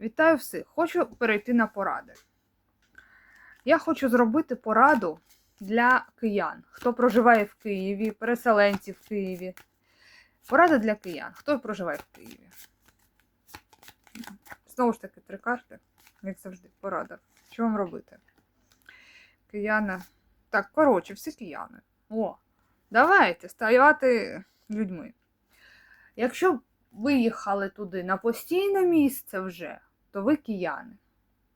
Вітаю всіх! Хочу перейти на поради. Я хочу зробити пораду для киян, хто проживає в Києві, переселенці в Києві. Порада для киян, хто проживає в Києві. Знову ж таки, три карти, як завжди, порада. Що вам робити? Кияни. Так, коротше, всі кияни. О, давайте ставати людьми. Якщо виїхали туди на постійне місце вже, то ви кияни.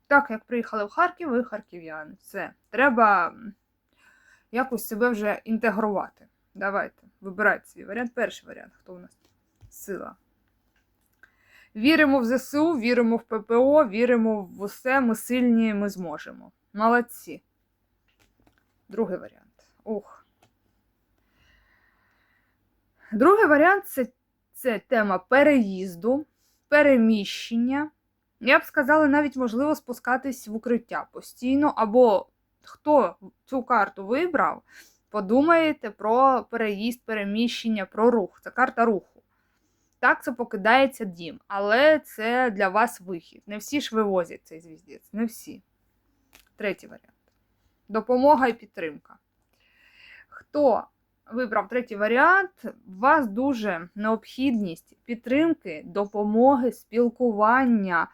Так, як приїхали в Харків, ви харків'яни. Все. Треба якось себе вже інтегрувати. Давайте, вибирайте свій варіант. Перший варіант, хто у нас? Сила. Віримо в ЗСУ, віримо в ППО, віримо в усе, ми сильні, ми зможемо. Молодці. Другий варіант. Ух. Другий варіант це, це тема переїзду, переміщення. Я б сказала, навіть можливо спускатись в укриття постійно, або хто цю карту вибрав, подумаєте про переїзд, переміщення, про рух. Це карта руху. Так, це покидається дім, але це для вас вихід. Не всі ж вивозять цей звіздець, не всі. Третій варіант. Допомога і підтримка. Хто вибрав третій варіант, у вас дуже необхідність підтримки, допомоги, спілкування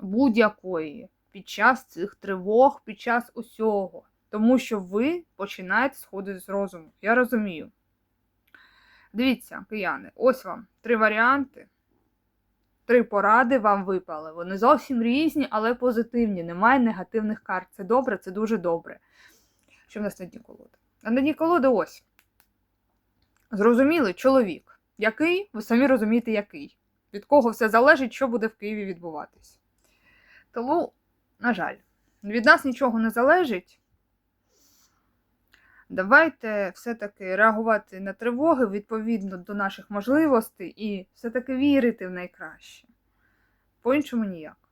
будь-якої під час цих тривог, під час усього. Тому що ви починаєте сходити з розуму. Я розумію. Дивіться, кияни, ось вам три варіанти. Три поради вам випали. Вони зовсім різні, але позитивні. Немає негативних карт. Це добре, це дуже добре. Що в нас на дні колоди? А на дні колоди ось. Зрозумілий чоловік. Який? Ви самі розумієте, який. Від кого все залежить, що буде в Києві відбуватись. Тому, на жаль, від нас нічого не залежить. Давайте все-таки реагувати на тривоги відповідно до наших можливостей і все-таки вірити в найкраще. По-іншому ніяк.